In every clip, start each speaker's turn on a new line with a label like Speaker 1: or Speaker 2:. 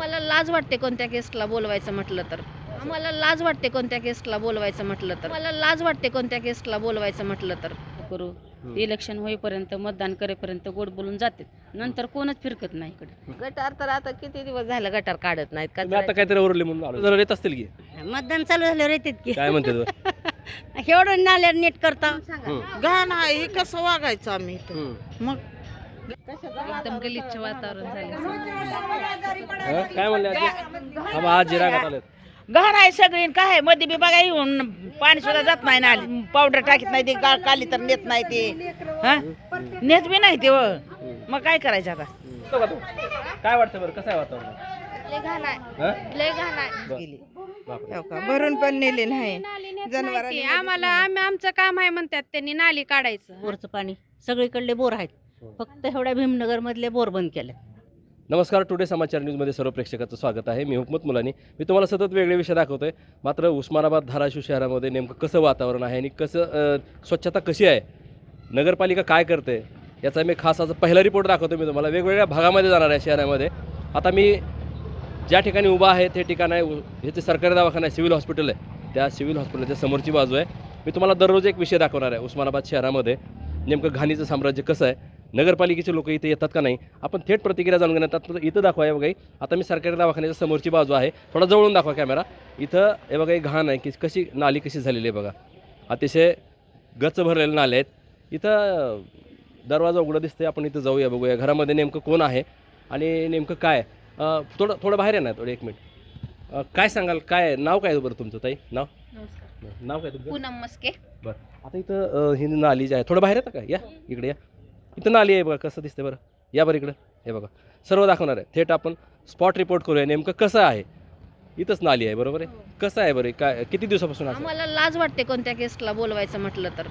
Speaker 1: मला लाज वाटते कोणत्या केसला बोलवायचं म्हटलं तर. आम्हाला लाज वाटते कोणत्या केसला बोलवायचं म्हटलं तर. मला लाज वाटते कोणत्या केसला बोलवायचं म्हटलं तर.
Speaker 2: करू. इलेक्शन होईपर्यंत मतदान करेपर्यंत गोड बोलून जाते. नंतर कोणच फिरकत नाही इकडे.
Speaker 3: गटार तर आता किती दिवस झालं गटार काढत नाहीत?
Speaker 4: आता काहीतरी ओरडले म्हणून आलो. जरा येत असतील की?
Speaker 5: मतदान चालू झाल्यावर येतात की.
Speaker 4: काय म्हणते तू?
Speaker 5: एवढं नाल्या नीट करता.
Speaker 4: हम्म,
Speaker 6: घाण आहे हे कसं वागायचं आम्ही इथं?
Speaker 4: हम्म.
Speaker 6: मग
Speaker 1: एकदम गलिच्छ वातावरण झालं.
Speaker 4: हं? काय म्हणले आजी हा आलेत.
Speaker 6: घाण आहे सगळी काय आहे, मध्ये बी बघा येऊन पाणी सुद्धा जात नाही ना पावडर टाकीत नाही ते गा- काली तर नेत नाही ते. हा? नेत बी नाही ते व. मग काय करायचं आता?
Speaker 4: तो का तू? काय वाटतं बरं? कसं आहे वातावरण? हं? बापरे.
Speaker 6: हो का? भरून पण नेले नाही.
Speaker 1: माहिती, आम्हाला आम्ही आमचं काम आहे म्हणतात त्यांनी नाली काढायचं.
Speaker 5: बोरचं पाणी. सगळीकडले बोर आहेत. फक्त एवढ्या भीमनगर मधले बोर बंद केले.
Speaker 4: नमस्कार टुडे समाचार न्यूजमध्ये सर्व प्रेक्षकाचं स्वागत आहे. मी हुकमत मुलानी. मी तुम्हाला सतत वेगळे विषय दाखवतोय. मात्र उस्मानाबाद धाराशिव शहरामध्ये नेमकं कसं वातावरण आहे आणि कसं स्वच्छता कशी आहे? नगरपालिका काय करते? याचा मी खास आज पहिला रिपोर्ट दाखवतो मी तुम्हाला. वेगवेगळ्या भागामध्ये जाणार आहे शहरामध्ये. आता मी ज्या ठिकाणी उभा आहे ते ठिकाण आहे उ- हे ते सरकारी दवाखाना आहे सिव्हिल हॉस्पिटल आहे. त्या सिव्हिल हॉस्पिटलच्या समोरची बाजू आहे. मी तुम्हाला दररोज एक विषय दाखवणार आहे उस्मानाबाद शहरामध्ये. नेमकं घाणीचं साम्राज्य कसं आहे? नगरपालिकेचे लोक इथे येतात का नाही? आपण थेट प्रतिक्रिया जाणून घेण्यात इथं दाखवा हे बघा. ही. आता मी सरकारी दवाखान्याच्या समोरची बाजू आहे. थोडा जवळून दाखवा कॅमेरा. इथं हे बघा घाण आहे की कशी नाली कशी झालेली आहे बघा. अतिशय गच्च भरलेले नाले आहेत. इथं दरवाजा उघडं दिसतंय. आपण इथं जाऊया बघूया. घरामध्ये नेमकं कोण आहे आणि नेमकं काय? थोडं थोडं बाहेर आहे ना थोडं एक मिनिट. काय सांगाल? काय नाव काय बरं तुमचं ताई? नाव? नाव काय तुमचं?
Speaker 1: पूनम मस्के.
Speaker 4: बरं. आता इथं ही नाली जी आहे. थोडं बाहेर येतं का? या. इकडे या. इथं नाली आहे बघा कसं दिसते बरं. या बरं इकडं. हे बघा सर्व दाखवणार आहे. थेट आपण स्पॉट रिपोर्ट करूया नेमकं कसं आहे? इथंच नाली आहे बरोबर आहे? कसं आहे बरं? काय किती दिवसापासून असं?
Speaker 1: आम्हाला लाज वाटते कोणत्या केसला बोलवायचं म्हटलं तर.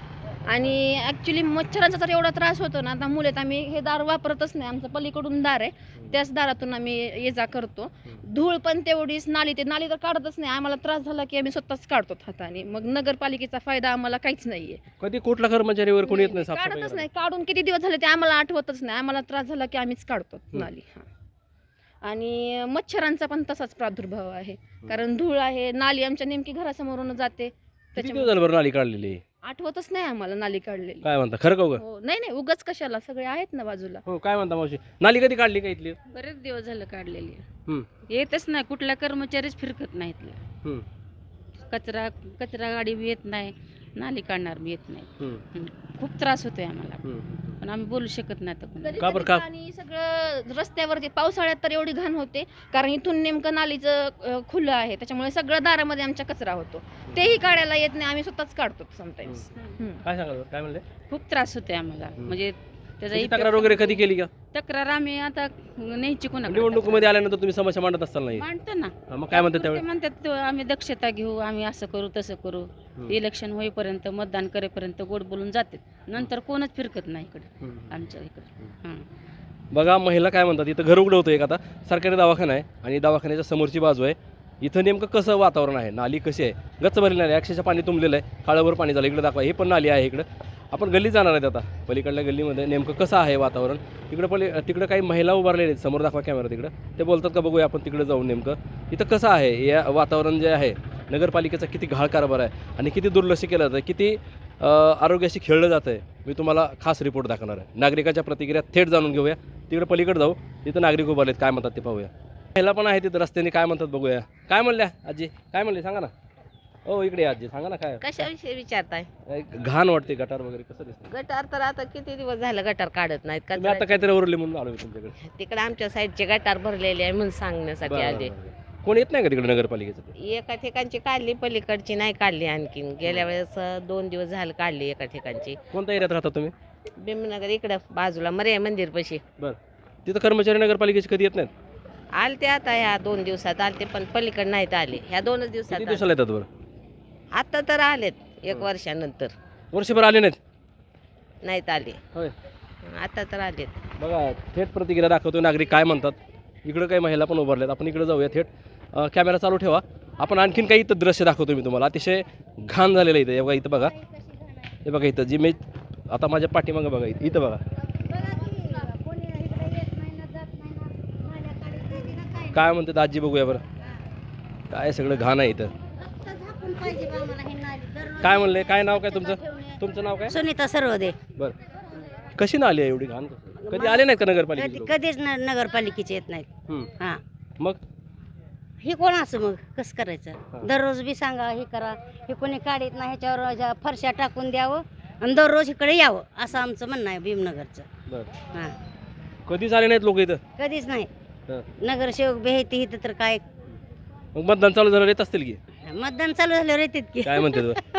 Speaker 1: आणि ॲक्च्युली मच्छरांचा तर एवढा त्रास होतो ना आता मुलेत आम्ही हे दार वापरतच नाही. आमचं पलीकडून दार आहे. त्याच दारातून आम्ही ये जा करतो. धूळ पण तेवढीच नाली ते नाली तर काढतच नाही. आम्हाला त्रास झाला की आम्ही स्वतःच काढतो हाताने. मग नगरपालिकेचा फायदा आम्हाला काहीच नाहीये.
Speaker 4: कधी कुठला कर्मचारीवर कोणी येत नाही साफसफाई
Speaker 1: काढतच
Speaker 4: करायला?
Speaker 1: नाही. काढून किती दिवस झाले ते आम्हाला आठवतच नाही. आम्हाला त्रास झाला की आम्हीच काढतो नाली. हा. आणि मच्छरांचा पण तसाच प्रादुर्भाव आहे. कारण धूळ आहे नाली आमच्या नेमकी घरासमोरून जाते.
Speaker 4: किती दिवस
Speaker 1: त्याच्यामुळे
Speaker 4: झालं बरं नाली काढलेली?
Speaker 1: आठवतच नाही आम्हाला नाली काढलेली.
Speaker 4: काय म्हणता? खरं का उगा?
Speaker 1: हो नाही नाही उगाच कशाला? सगळे आहेत ना बाजूला.
Speaker 4: हो काय म्हणता मावशी? नाली कधी काढली का इथली?
Speaker 2: बरेच दिवस झालं काढलेली. येतच नाही कुठल्या कर्मचारीच फिरकत नाहीत
Speaker 4: हम्म.
Speaker 2: कचरा कचरा गाडी बी येत नाही नाली काढणार बी येत नाही.
Speaker 4: हम्म.
Speaker 2: खूप त्रास होतोय आम्हाला.
Speaker 4: हम्म.
Speaker 2: पण आम्ही बोलू शकत नाही आता कोणाला.
Speaker 1: कधी
Speaker 4: का बरं?
Speaker 1: कधी
Speaker 4: का?
Speaker 1: पाणी सगळं रस्त्यावरती पावसाळ्यात तर एवढी घाण होते. कारण इथून नेमकं नालीचं अं, खुलं आहे. त्याच्यामुळे सगळं दारामध्ये आमच्या कचरा होतो. तेही काढायला येत नाही. आम्ही स्वतःच काढतो समटाईम्स
Speaker 4: काय सांगाल बरं? काय म्हणले?
Speaker 2: खूप त्रास होतोय आम्हाला. म्हणजे त्याचा
Speaker 4: त्याची तक्रार वगैरे कधी केली का?
Speaker 2: तक्रार आम्ही आता न्यायची कोणाकडे?
Speaker 4: निवडणुकीमध्ये आल्यानंतर तुम्ही समस्या मांडत असताल नाही.
Speaker 2: मांडतो ना.
Speaker 4: हा, मग काय म्हणतात
Speaker 2: ते
Speaker 4: त्यावेळी
Speaker 2: म्हणतात तो आम्ही दक्षता घेऊ आम्ही असं करू तसं करू. इलेक्शन होईपर्यंत मतदान करेपर्यंत गोड बोलून जाते. नंतर कोणच फिरकत नाही इकडे आमच्या इकडे. हां.
Speaker 4: बघा महिला काय म्हणतात इथं घर उघडं होतं एक आता. सरकारी दवाखाना आहे आणि दवाखान्याच्या समोरची बाजू आहे. इथं नेमकं कसं वातावरण आहे? नाली कशी आहे? गच्च भरली नाली आहे. अक्षरशः पाणी तुंबलेलं आहे. काळावर पाणी झालं. इकडे दाखवा. हे पण नाली आहे इकडं. आपण गल्ली जाणार आहेत आता. पलीकडल्या गल्लीमध्ये नेमकं कसं आहे वातावरण? तिकडं पली तिकडं काही महिला उभारलेल्या आहेत. समोर दाखवा कॅमेरा तिकडं. ते बोलतात का बघूया आपण तिकडे जाऊन नेमकं. इथं कसं आहे? या वातावरण जे आहे नगरपालिकेचा किती घाळ कारभार आहे आणि किती दुर्लक्ष केलं जातं किती आरोग्याशी खेळलं जातं आहे मी तुम्हाला खास रिपोर्ट दाखवणार आहे. नागरिकाच्या प्रतिक्रिया थेट जाणून घेऊया. तिकडे पलीकडे जाऊ. तिथं नागरिक उभारलेत. काय म्हणतात ते पाहूया. महिला पण आहे तिथं रस्त्याने. काय म्हणतात बघूया. काय म्हणल्या आजी? काय म्हणले? सांगा ना. हो इकडे आजी सांगा ना काय?
Speaker 3: कशाविषयी विचारताय?
Speaker 4: एक घाण वाटते गटार वगैरे कसं दिसतं?
Speaker 3: गटार तर आता किती दिवस झालं गटार काढत नाहीत
Speaker 4: तुम्ही आता काहीतरी ओरडले म्हणून आलो मी तुमच्याकडे.
Speaker 3: तिकडे आमच्या साईडचे गटार भरलेले आहे म्हणून सांगण्यासाठी
Speaker 4: बरं,
Speaker 3: आले.
Speaker 4: बरं, बरं. कोण येत नाही का तिकडे नगरपालिकेचं?
Speaker 3: एका ठिकाणची काढली पलीकडची नाही काढली आणखीन. गेल्या वेळेस अं, दोन दिवस झालं काढली एका ठिकाणची.
Speaker 4: कोणत्या एरियात राहता तुम्ही?
Speaker 3: भीमनगर इकडं बाजूला मर्या मंदिर पशी.
Speaker 4: तिथं कर्मचारी नगरपालिकेचे कधी येत नाहीत?
Speaker 3: आलते आता ह्या दोन दिवसात आलते पण पलीकड नाहीत आले. ह्या दोनच दिवसात
Speaker 4: किती
Speaker 3: आले.
Speaker 4: दिवसाला येतात बरं?
Speaker 3: आता तर आलेत एक. वर्षानंतर.
Speaker 4: वर्षभर आले नाहीत?
Speaker 3: नाहीत आले.
Speaker 4: होय.
Speaker 3: आता तर आलेत.
Speaker 4: बघा थेट प्रतिक्रिया दाखवतो नागरिक काय म्हणतात. इकडं काही महिला पण उभारल्यात. आपण इकडे जाऊया थेट. अं, कॅमेरा चालू ठेवा. आपण आणखीन काही इथं दृश्य दाखवतो मी तुम्हाला. अतिशय घाण झालेलं आहे इथं. हे बघा इथं बघा. हे बघा इथं. जी मी आता माझ्या पाठीमागं बघा इथं. इथं बघा. काय म्हणतात आजी बघूया बरं. काय सगळं घाण आहे इथं. काय म्हणले? काय नाव काय तुमचं? तुमचं नाव काय?
Speaker 5: सुनीता सर्वदे.
Speaker 4: बरं. कशी ना आली आहे एवढी घाण? कधी आले नाहीत का
Speaker 5: कधी
Speaker 4: नगरपालिकेचे लोक?
Speaker 5: कधीच न- नगरपालिकेचे येत नाहीत. हा.
Speaker 4: मग?
Speaker 5: हे कोण असं मग? कसं
Speaker 4: हा.
Speaker 5: करायचं दररोज बी सांगा हे करा. हे कोणी काढीत नाही ह्याच्यावर ज्या फरशा टाकून द्यावं आणि दररोज इकडे यावं असं आमचं म्हणणं आहे भीमनगरचं.
Speaker 4: बरं.
Speaker 5: हा.
Speaker 4: कधीच आले नाहीत लोक इथं?
Speaker 5: कधीच नाही.
Speaker 4: हा.
Speaker 5: नगरसेवक बेहती इथं तर काय?
Speaker 4: मग मतदान चालू झालं येत असतील की?
Speaker 5: मतदान चालू झाल्यावर येतात की.
Speaker 4: काय म्हणतात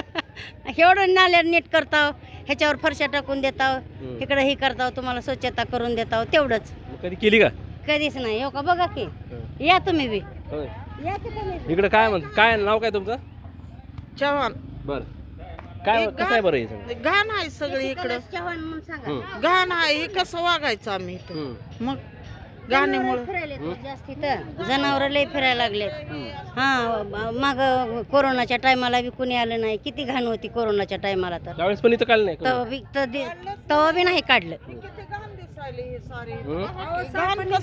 Speaker 5: एवढं नाल्या नीट करताव ह्याच्यावर फरशा टाकून देताव. इकडे हे करताव तुम्हाला स्वच्छता करून देताव तेवढंच.
Speaker 4: मग कधी केली का?
Speaker 5: कधीच नाही हो का? बघा की. या तुम्ही बी.
Speaker 4: होय.
Speaker 5: या की तुम्ही
Speaker 4: इकडे काय म्हणत काय नाव काय तुमचं?
Speaker 7: चव्हाण.
Speaker 4: बर. काय कसं आहे बरं हे सगळं?
Speaker 7: घाण आहे सगळी इकडं.
Speaker 5: चव्हाण म्हणून सांगा.
Speaker 4: हम्म.
Speaker 7: घाण आहे हे कसं वागायचं आम्ही इथं?
Speaker 4: हम्म.
Speaker 7: मग
Speaker 5: जास्त इथं जनावर लय फिरायला लागले
Speaker 4: हम्म.
Speaker 5: हा मग कोरोनाच्या टायमाला बी कुणी आलं नाही. किती घाण होती कोरोनाच्या टायमाला तर.
Speaker 4: त्यावेळेस पण इथं काल नाही
Speaker 5: तवा बी त- दे- तवा बी नाही काढलं.
Speaker 7: हे?
Speaker 4: काय म्हणले?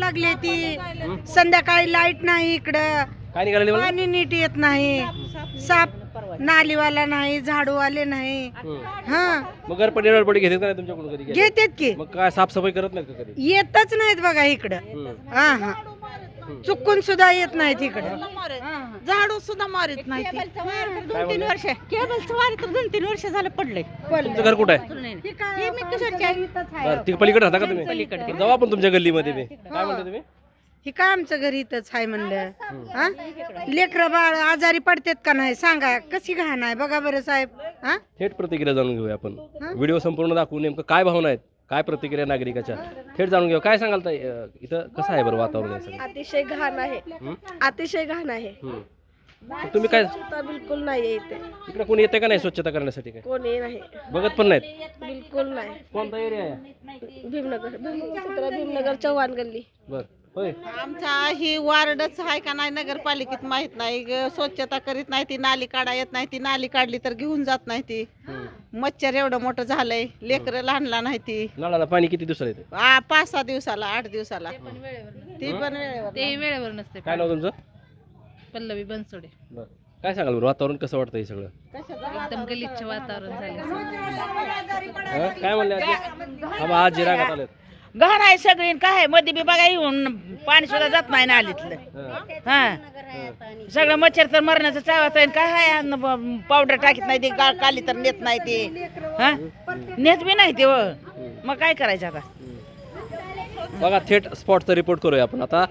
Speaker 7: लागले ती.
Speaker 4: हम्म?
Speaker 7: संध्याकाळी लाइट नाही इकडं.
Speaker 4: काय निघाले मला
Speaker 7: पाणी नीट येत नाही. साप नालीवाला नाही झाडूवाले नाही. हा.
Speaker 4: मग गरपडी रडपडी घेतात का नाही तुमच्याकडून कधी गेले?
Speaker 7: घेतात की.
Speaker 4: मग काय साफसफाई करत नाही का कधी?
Speaker 7: येतच नाहीत बघा इकडं.
Speaker 4: हम्म.
Speaker 7: हा हा. चुकून सुद्धा येत नाहीत इकडं. झाडू सुद्धा मारित नाही ती.
Speaker 4: काय म्हणले?
Speaker 5: केबलचं वारी तर दोन तीन वर्ष झालं पडलंय.
Speaker 4: तुमचं घर कुठं आहे?
Speaker 5: हे मी
Speaker 4: बरं ती पलीकडे राहता का तुम्ही. जाऊ आपण तुमच्या गल्लीमध्ये बी. काय म्हणता तुम्ही?
Speaker 7: हे काय आमचं घरी इथंच आहे म्हणलं? हा? लेकरं बाळ आजारी पडतात का नाही? सांगा कशी घाण आहे? बघा बरं साहेब. हा?
Speaker 4: थेट प्रतिक्रिया जाणून घेऊया आपण. व्हिडिओ संपूर्ण दाखवून नेमकं काय भावना आहेत? काय प्रतिक्रिया नागरिकाच्या? थेट जाणून घेऊ काय सांगाल ताई? अं, इथं कसं आहे बरं वातावरण आहे सगळं?
Speaker 8: अतिशय घाण आहे.
Speaker 4: हं?
Speaker 8: अतिशय घाण आहे.
Speaker 4: तुम्ही काय
Speaker 8: स्वच्छता बिलकुल नाही इथे.
Speaker 4: इकडे कोणी येते का नाही स्वच्छता करण्यासाठी काय?
Speaker 8: कोणी नाही.
Speaker 4: बघत पण नाहीत?
Speaker 8: बिलकुल नाही.
Speaker 4: कोणता एरिया आहे?
Speaker 8: भीमनगर भीमनगर भीमनगर चव्हाण गल्ली.
Speaker 4: बर. होय.
Speaker 9: आमचा ही वार्डच आहे का नाही नगरपालिकेत माहीत नाही. ग, स्वच्छता करीत नाही ती नाली काढा येत नाही ती नाली काढली तर घेऊन जात नाही ती.
Speaker 4: हम्म.
Speaker 9: मच्छर एवढं मोठं झालंय लेकरं लहान लहान आहे ती.
Speaker 4: नळाला पाणी किती दिवसाला येते?
Speaker 9: आ, पाच सहा दिवसाला आठ दिवसाला. ती पण वेळेवर
Speaker 2: ते वेळेवर नसते.
Speaker 4: काय नाव तुमचं?
Speaker 2: पल्लवी बनसोडे.
Speaker 4: बर. काय सांगाल बरं वातावरण कसं वाटतं हे सगळं?
Speaker 2: एकदम गलिच्छ वातावरण झाले?
Speaker 4: काय म्हणले आजी? हा आज रागात आलेत.
Speaker 6: घर आहे सगळी आणि काय आहे? मध्ये बी बघा येऊन पाणी सुद्धा जात नाही ना
Speaker 4: आलीतलं.
Speaker 6: हा. सगळं मच्छर तर मरण्याचं चावत आहे काय आहे? पावडर टाकीत नाही ते गा- काली तर नेत नाही ते. हा? नेत बी नाही ते व. हो. मग काय करायचं आता?
Speaker 4: बघा थेट स्पॉटचा रिपोर्ट करूया आपण आता.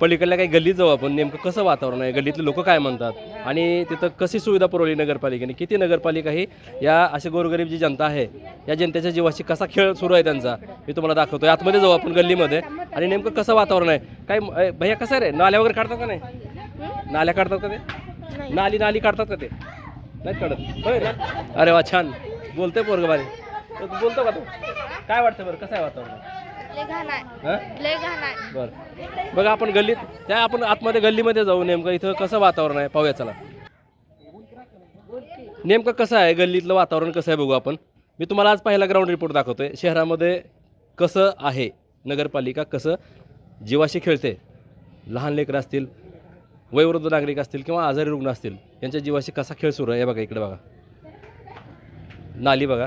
Speaker 4: पलीकडल्या काही गल्लीत जाऊ आपण. नेमकं कसं वातावरण आहे? गल्लीतले लोक काय म्हणतात? आणि तिथं कशी सुविधा पुरवली नगरपालिकेने? किती नगरपालिका ही या अशी गोरगरीब जी जनता आहे या जनतेच्या जीवाशी कसा खेळ सुरू आहे त्यांचा? मी तुम्हाला दाखवतोय. आतमध्ये जाऊ आपण गल्लीमध्ये. आणि नेमकं कसं वातावरण आहे? काय भैया कसं आहे रे? नाल्या वगैरे काढतात का नाही? नाल्या काढतात का ते? नाली नाली काढतात का ते? नाही काढत. होय ना? अरे वा छान. बोलतोय पोरग बारी बोलतो का तू? काय वाटतं बरं? कसं आहे वातावरण? हां? बर. बघा आपण गल्लीत त्या आपण आतमध्ये गल्लीमध्ये जाऊ नेमकं. इथं कसं वातावरण आहे? पाहूया चला. नेमकं कसं आहे? गल्लीतलं वातावरण कसं आहे? बघू आपण. मी तुम्हाला आज पहिला ग्राउंड रिपोर्ट दाखवतोय. शहरामध्ये कसं आहे? नगरपालिका कसं जीवाशी खेळते? लहान लेकरं असतील वयोवृद्ध नागरिक असतील किंवा आजारी रुग्ण असतील यांच्या जीवाशी कसा खेळ सुरू आहे? हे बघा इकडे बघा. नाली बघा.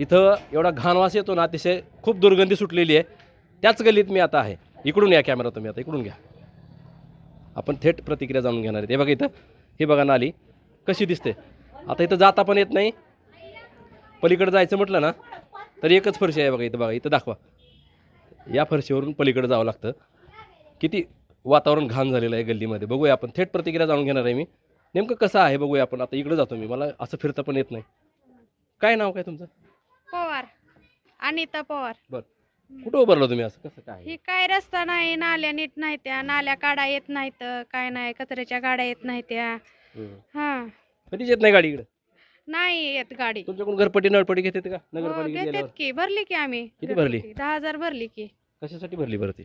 Speaker 4: इथं एवढा घाणवास येतो ना अतिशय खूप दुर्गंधी सुटलेली आहे. त्याच गल्लीत मी आता आहे. इकडून या कॅमेरा तुम्ही आता इकडून घ्या. आपण थेट प्रतिक्रिया जाणून घेणार आहेत हे बघा इथं. हे बघा नाली. कशी दिसते? आता इथं जाता पण येत नाही. पलीकडे जायचं म्हटलं ना तर एकच फरशी आहे बघा इथं. बघा इथं दाखवा. या फरशीवरून पलीकडे जावं लागतं. किती वातावरण घाण झालेलं आहे गल्लीमध्ये. बघूया आपण. थेट प्रतिक्रिया जाणून घेणार आहे मी. नेमकं कसं आहे बघूया आपण. आता इकडं जातो मी. मला असं फिरता पण येत नाही. काय नाव काय तुमचं?
Speaker 10: पवार अनिता पवार.
Speaker 4: कुठं उभारलं तुम्ही असं? कसं काय?
Speaker 10: ही काय रस्ता नाही नाल्या नीट नाही त्या. नाल्या काढा येत नाहीत काय नाही कचऱ्याच्या गाड्या येत नाही त्या.
Speaker 4: हम्म.
Speaker 10: हा.
Speaker 4: कधीच येत नाही गाडी इकडे?
Speaker 10: नाही येत गाडी.
Speaker 4: तुमच्याकडून घरपट्टी नळपट्टी घेते का?
Speaker 10: हो,
Speaker 4: नगरपालिकेत
Speaker 10: घेतात की. भरली की आम्ही.
Speaker 4: किती भरली?
Speaker 10: घरपट्टी. दहा हजार भरली की.
Speaker 4: कशासाठी भरली बरं ती?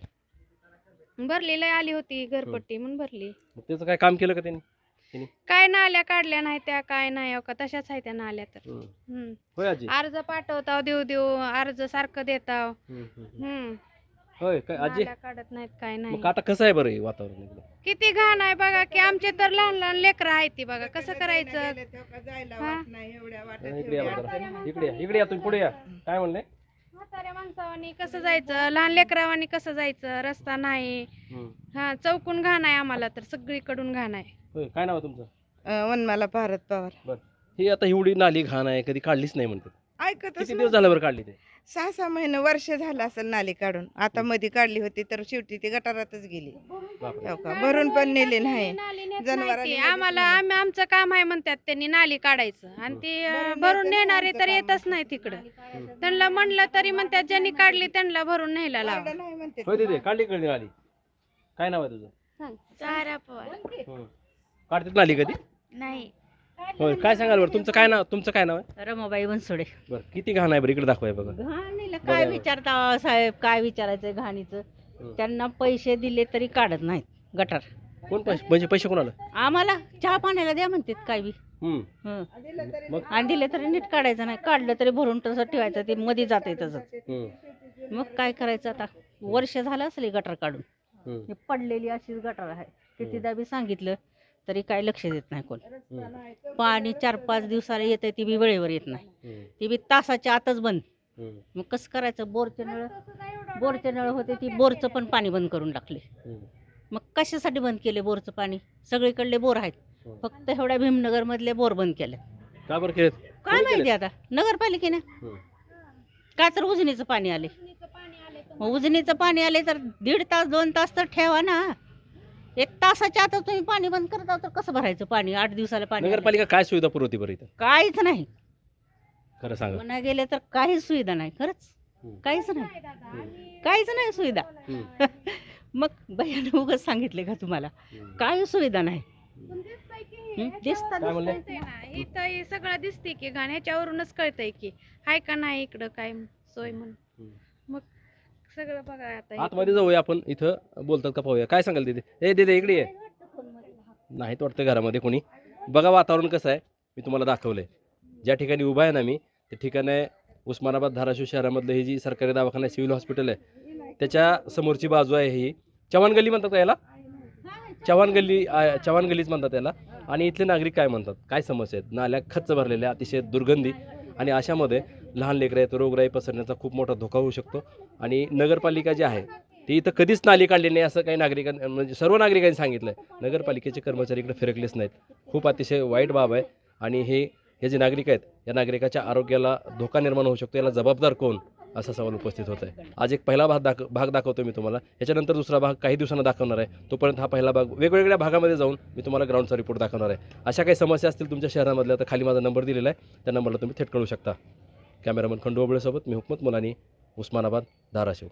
Speaker 10: भरली लय आली होती घरपट्टी म्हणून भरली.
Speaker 4: मग त्याचं काय काम केलं का त्यांनी?
Speaker 10: काय नाल्या काढल्या नाही त्या काय नाही हो का? तशाच आहे त्या नाल्या तर.
Speaker 4: हम्म.
Speaker 10: हम्म.
Speaker 4: होय आजी?
Speaker 10: अर्ज पाठवताव देऊ देऊ. अर्ज सारखं देताव.
Speaker 4: हम्म, हम्म, हम्म.
Speaker 10: हम्म.
Speaker 4: होय काय आजी?
Speaker 10: नाल्या काढत नाहीत काय नाही.
Speaker 4: मग आता कसं आहे बरं हे वातावरण?
Speaker 10: किती घाण आहे बघा की आमचे तर लहान लहान लेकरं आहेत ती बघा. कसं करायचं? हा?
Speaker 4: इकडे या बरं जरा. इकडे या इकडे या तुम्ही पुढे या. काय म्हणले?
Speaker 10: म्हाताऱ्या माणसावानी कसं जायचं? लहान लेकरावानी कसं जायचं? रस्ता नाही.
Speaker 4: हम्म.
Speaker 10: हा चौकून घाण आहे आम्हाला तर सगळीकडून घाण आहे.
Speaker 4: होय काय नाव आहे तुमचं?
Speaker 7: वनमाला भारत पवार.
Speaker 4: ही आता एवढी नाली घाण आहे कधी काढलीच नाही म्हणतात.
Speaker 7: ऐकतच
Speaker 4: किती दिवस झालं बरं काढली ते?
Speaker 7: सहा सहा महिने वर्ष झालं असेल नाली काढून. आता मध्ये काढली होती तर शेवटी ती गटारातच गेली.
Speaker 4: बापरे.
Speaker 7: हो का? भरून पण नेली नाही.
Speaker 10: नाली नेत
Speaker 7: जनावरांनी
Speaker 10: नाही ती.
Speaker 7: मदत
Speaker 10: आम्हाला
Speaker 7: नाही.
Speaker 10: आम्ही आमचं काम आहे म्हणतात त्यांनी नाली काढायचं. आणि ती अं, भरून नेणारे तर येतच नाही तिकडं. त्यांना म्हणलं तरी म्हणतात ज्यांनी काढली त्यांना भरून न्यायला लावा.
Speaker 7: काढलं नाही म्हणते
Speaker 4: होय तिथे काढली कळली नाली. काय नाव आहे तुझं?
Speaker 10: चारा पवार.
Speaker 4: हम्म. काढतात नाली कधी?
Speaker 10: नाही.
Speaker 4: होय काय सांगाल बरं? तुमचं काय नाव तुमचं काय नाव आहे?
Speaker 11: रमाबाई बनसोडे.
Speaker 4: बरं किती घाण आहे बरं इकडे दाखवाय बघा.
Speaker 11: घाणीला काय. विचारता साहेब काय विचारायचं घाणीचं?
Speaker 4: हं.
Speaker 11: त्यांना पैसे दिले तरी काढत नाहीत गटार.
Speaker 4: कोण पैसे म्हणजे पैसे कोणाला?
Speaker 11: आम्हाला चहा पाण्याला द्या म्हणतात काय बी.
Speaker 4: हम्म.
Speaker 11: हं.
Speaker 4: मग?
Speaker 11: आणि दिले तरी नीट काढायचं नाही. काढलं तरी भरून तसं ठेवायचं ते मध्ये जाते तसंच
Speaker 4: हम्म.
Speaker 11: मग काय करायचं आता? वर्ष झालं असेल गटार काढून.
Speaker 4: हम्म.
Speaker 11: हे पडलेली अशीच गटार आहे. कितीदा बी सांगितलं तरी काय लक्ष देत नाही कोण. पाणी चार पाच दिवसाला येतं ती बी वेळेवर येत नाही. ती बी तासाच्या आतच बंद. मग कसं करायचं? बोरचे नळ बोरचे नळ होते ती बोरचं पण पाणी बंद करून टाकले. मग कशासाठी बंद केले बोरचं पाणी? सगळीकडले बोर आहेत.
Speaker 4: हं.
Speaker 11: फक्त एवढ्या भीमनगर मधले बोर बंद केले
Speaker 4: का बरं केलं
Speaker 11: काय माहिती आता? नगरपालिकेने.
Speaker 4: हं.
Speaker 11: काय तर उजनीचं पाणी आले? मग उजनीचं पाणी आले तर दीड तास दोन तास तर ठेवा ना. एक तासाच्या आता तुम्ही पाणी बंद करता तर कसं भरायचं पाणी आठ दिवसाला पाणी आलं.
Speaker 4: नगरपालिका काय सुविधा पुरवते बरं इथं
Speaker 11: काहीच नाही
Speaker 4: खरं सांगा
Speaker 11: म्हणा गेले तर काहीच सुविधा नाही खरंच. काहीच नाही काहीच नाही सुविधा
Speaker 4: हम्म.
Speaker 11: मग भैयाने उगाच सांगितले का तुम्हाला. काही सुविधा नाही हं? दिसतं,
Speaker 4: काय म्हणले?
Speaker 11: दिसतंय.
Speaker 10: ना इथं हे सगळं दिसते की घाण ह्याच्यावरूनच कळतंय की हाय का नाही इकडं काय सोय म्हणून सगळं बघा आता
Speaker 4: आतमध्ये जाऊया आपण. इथं बोलतात का पाहूया. काय सांगाल तिथे ए दिदी इकडे ये. नाहीत वाटतं घरामध्ये कोणी. बघा वातावरण कसं आहे. मी तुम्हाला दाखवलंय. ज्या ठिकाणी उभा आहे ना मी त्या ठिकाण आहे उस्मानाबाद धाराशिव शहरामधलं ही जी सरकारी दवाखाना सिव्हिल हॉस्पिटल आहे त्याच्या समोरची बाजू आहे ही. चव्हाण गल्ली म्हणतात का याला? चव्हाण गल्ली चव्हाण गल्लीच म्हणतात याला. आणि इथले नागरिक काय म्हणतात? काय समस्या आहेत? नाल्या खच्च भरलेल्या अतिशय दुर्गंधी. आणि अशामध्ये लहान लेकरं आहेत रोगराई पसरण्याचा खूप मोठा धोका होऊ शकतो. आणि नगरपालिका जी आहे ती इथं कधीच नाली काढली नाही असं काही नागरिकां म्हणजे सर्व नागरिकांनी सांगितलं आहे नगरपालिकेचे कर्मचारी इकडे फिरकलेच नाहीत. खूप अतिशय वाईट बाब आहे. आणि हे हे जे नागरिक आहेत या नागरिकाच्या आरोग्याला धोका निर्माण होऊ शकतो. याला जबाबदार कोण? असा सवाल उपस्थित होत आहे आज एक पहिला भाग दाख भाग दाखवतो मी तुम्हाला. याच्यानंतर दुसरा भाग काही दिवसांना दाखवणार आहे. तोपर्यंत हा पहिला भाग वेगवेगळ्या भागामध्ये जाऊन मी तुम्हाला ग्राउंडचा रिपोर्ट दाखवणार आहे. अशा काही समस्या असतील तुमच्या शहरामधल्या तर खाली माझा नंबर दिलेला आहे. त्या नंबरला तुम्ही थेट कळू शकता. कॅमेरामन खंडोबळेसोबत मी हुकमत मुलानी उस्मानाबाद धाराशिव.